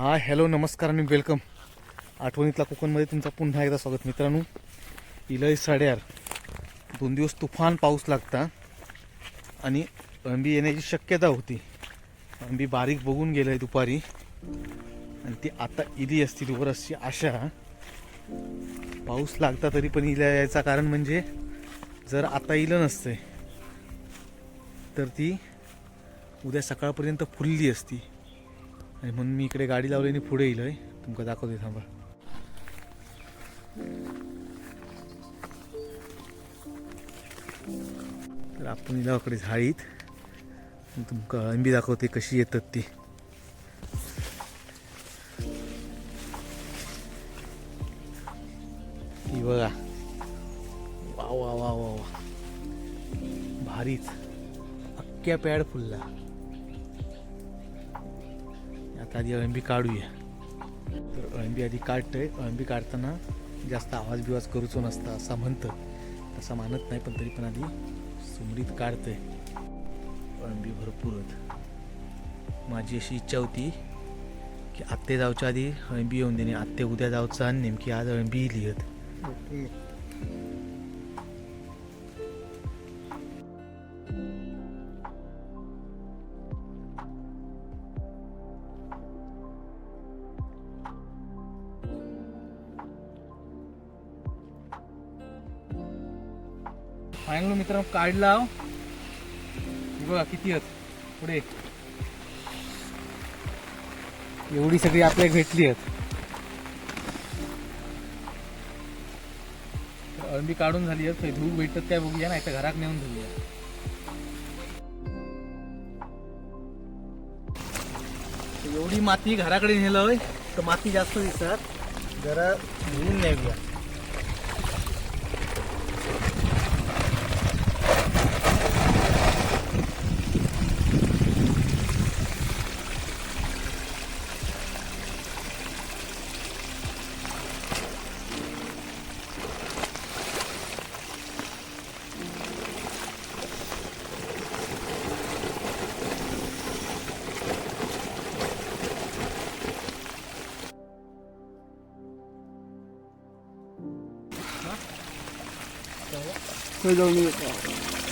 हा हॅलो नमस्कार आणि वेलकम आठवणीतला कोकणमध्ये तुमचं पुन्हा एकदा स्वागत मित्रांनो. इलय साड्यार दोन दिवस तुफान पाऊस लागता आणि अंबी येण्याची शक्यता होती. अंबी बारीक बघून गेलं आहे दुपारी. आणि ती आता इली असती वर अशी आशा. पाऊस लागता तरी पण इला यायचं कारण म्हणजे जर आता इलं नसतंय तर ती उद्या सकाळपर्यंत फुलली असती. आणि म्हणून मी इकडे गाडी लावली आणि पुढे येईल तुमका दाखवते थांबा. तर आपण इलाकडे झाडीत. तुमका अंबी दाखवते कशी येतात ती. ही बघा. वा वा वा वा वा. भारीच. अख्ख्या पॅड फुलला. आता आधी अळंबी काढूया. तर अळंबी आधी काढतंय. अळंबी काढताना जास्त आवाज बिवाज करूचो नसता असं म्हणतं. तसा मानत नाही पण तरी पण आधी सुमरीत काढतंय. अळंबी भरपूरच माझी अशी इच्छा होती की आत्ते जाऊच्या आधी अळंबी येऊन देणे. आत्ते उद्या जाऊचं आणि नेमकी आज अळंबी लिहत. फायनल मित्र काढला बघा किती आहेत. पुढे. एवढी सगळी आपल्याला भेटली आहेत. अळंबी काढून झाली आहेत. धूप भेटतात काय बघूया नाही तर घरात नेऊन झाली एवढी माती घराकडे नेलं होय तर माती जास्त दिसतात जरा 저희도음미해 서.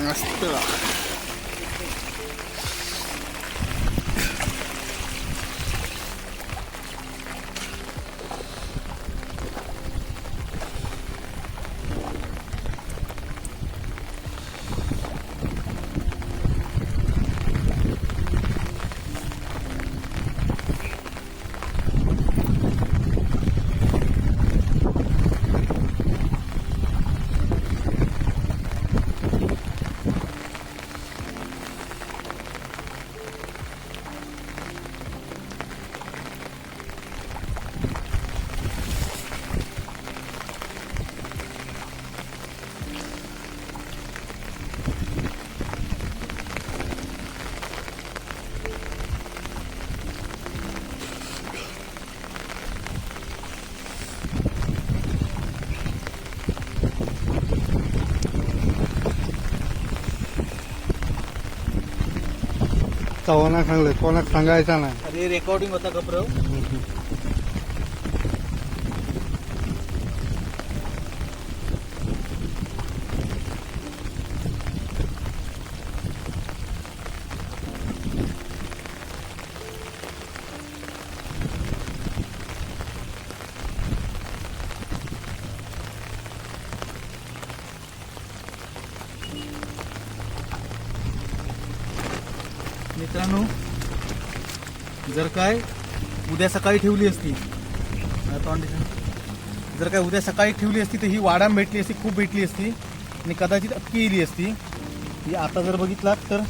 明日は。चव्हाणा सांगलं कोणाक सांगायचा नाही. रेकॉर्डिंग होता कपरव मित्रांनो जर काय उद्या सकाळी ठेवली असती जर काय उद्या सकाळी ठेवली असती तर ही वाडाम भेटली असती खूप भेटली असती आणि कदाचित अक्की इली असती ही आता जर बघितलात तर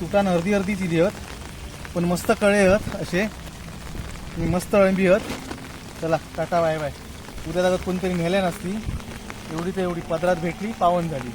तुटान अर्धी अर्धीच इली आहेत पण मस्त कळे आहेत असे आणि मस्त अळंबी आहेत चला टाटा बाय बाय. उद्या लागत कोणतरी नेल्या नसती एवढी तर एवढी पदरात भेटली पावन झाली.